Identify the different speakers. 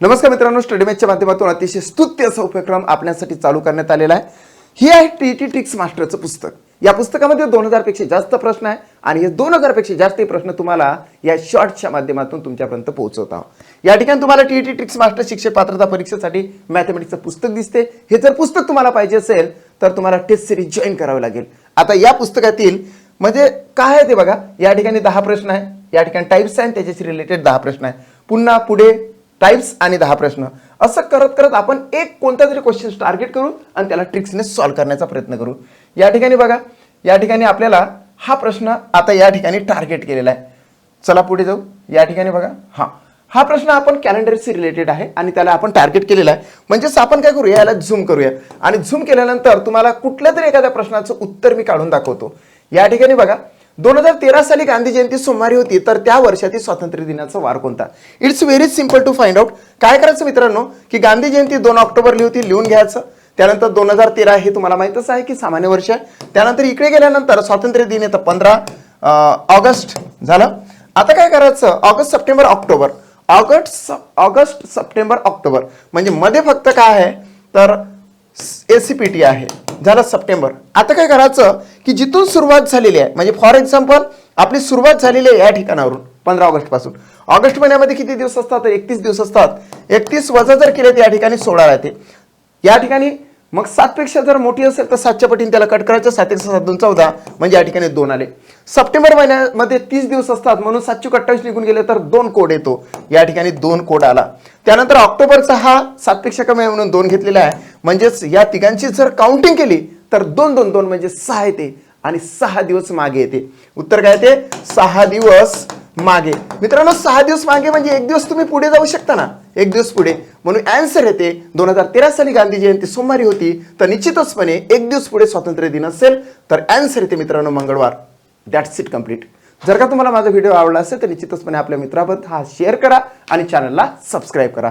Speaker 1: नमस्कार मित्रांनो स्टडी मॅचच्या माध्यमातून अतिशय स्तुत्य असा उपक्रम आपल्यासाठी चालू करण्यात आलेला आहे. ही आहे टी टी टिक्स मास्टरचं पुस्तक. या पुस्तकामध्ये दोन हजारपेक्षा जास्त प्रश्न आहे आणि हे दोन हजारपेक्षा जास्त प्रश्न तुम्हाला या शॉर्टच्या माध्यमातून तुमच्यापर्यंत पोहोचवत आहोत. या ठिकाणी तुम्हाला टी टी टिक्स मास्टर शिक्षक पात्रता परीक्षेसाठी मॅथमॅटिक्सचं पुस्तक दिसते. हे जर पुस्तक तुम्हाला पाहिजे असेल तर तुम्हाला टेस्ट सिरीज जॉईन करावी लागेल. आता या पुस्तकातील म्हणजे काय आहे ते बघा. या ठिकाणी दहा प्रश्न आहे या ठिकाणी टाईप्स आहे त्याच्याशी रिलेटेड दहा प्रश्न आहे. पुन्हा पुढे टाईप्स आणि दहा प्रश्न. असं करत करत आपण एक कोणता तरी क्वेश्चन टार्गेट करू आणि त्याला ट्रिक्सने सॉल्व्ह करण्याचा प्रयत्न करू. या ठिकाणी बघा या ठिकाणी आपल्याला हा प्रश्न आता या ठिकाणी टार्गेट केलेला आहे. चला पुढे जाऊ. या ठिकाणी बघा. हा. हा प्रश्न आपण कॅलेंडरशी रिलेटेड आहे आणि त्याला आपण टार्गेट केलेला आहे. म्हणजेच आपण काय करूया? याला झूम करूया. आणि झूम केल्यानंतर तुम्हाला कुठल्या तरी एखाद्या प्रश्नाचं उत्तर मी काढून दाखवतो. या ठिकाणी बघा. दोन हजार तेरा साली गांधी जयंती सोमवारी होती तर त्या वर्षातील स्वातंत्र्य दिनाचा वार कोणता? It's very simple to find out काय करायचं मित्रांनो? की गांधी जयंती दोन ऑक्टोबरली होती लिहून घ्यायचं. त्यानंतर दोन हजार तेरा हे तुम्हाला माहितच आहे की सामान्य वर्ष आहे. त्यानंतर इकडे गेल्यानंतर स्वातंत्र्य दिन येतं पंधरा ऑगस्ट झालं. आता काय करायचं? August September October. August August September October. म्हणजे मध्ये फक्त काय आहे? तर ए सी पी टी आहे. झालं सप्टेंबर. आता काय करायचं? की जिथून सुरुवात झालेली आहे. म्हणजे फॉर एक्झाम्पल आपली सुरुवात झालेली आहे या ठिकाणावरून पंधरा ऑगस्टपासून ऑगस्ट महिन्यामध्ये किती दिवस असतात? तर एकतीस दिवस असतात. एकतीस वजा जर केले तर या ठिकाणी सोळा राहते. या ठिकाणी मग सातपेक्षा जर मोठी असेल तर सातच्या पटीने त्याला कट करायचं सात सात दोन चौदा म्हणजे या ठिकाणी दोन आले. सप्टेंबर महिन्यामध्ये तीस दिवस असतात म्हणून सातशे अठ्ठावीस निघून गेले तर दोन कोड येतो. या ठिकाणी दोन कोड आला. त्यानंतर ऑक्टोबरचा हा सातपेक्षा कमी आहे म्हणून दोन घेतलेला आहे. म्हणजेच या तिघांची जर काउंटिंग केली तर दोन दोन दोन म्हणजे सहा येते आणि सहा दिवस मागे येते. उत्तर काय येते? सहा दिवस मागे. मित्रांनो सहा दिवस मागे म्हणजे एक दिवस तुम्ही पुढे जाऊ शकता ना. एक दिवस पुढे. म्हणून अँसर येते. दोन हजार तेरा साली गांधी जयंती सोमवारी होती तर निश्चितचपणे एक दिवस पुढे स्वातंत्र्य दिन असेल. तर अँसर येते मित्रांनो मंगळवार. दॅट्स इट कंप्लीट जर का तुम्हाला माझा व्हिडिओ आवडला असेल तर निश्चितचपणे आपल्या मित्राबद्दल हा शेअर करा आणि चॅनलला सबस्क्राईब करा.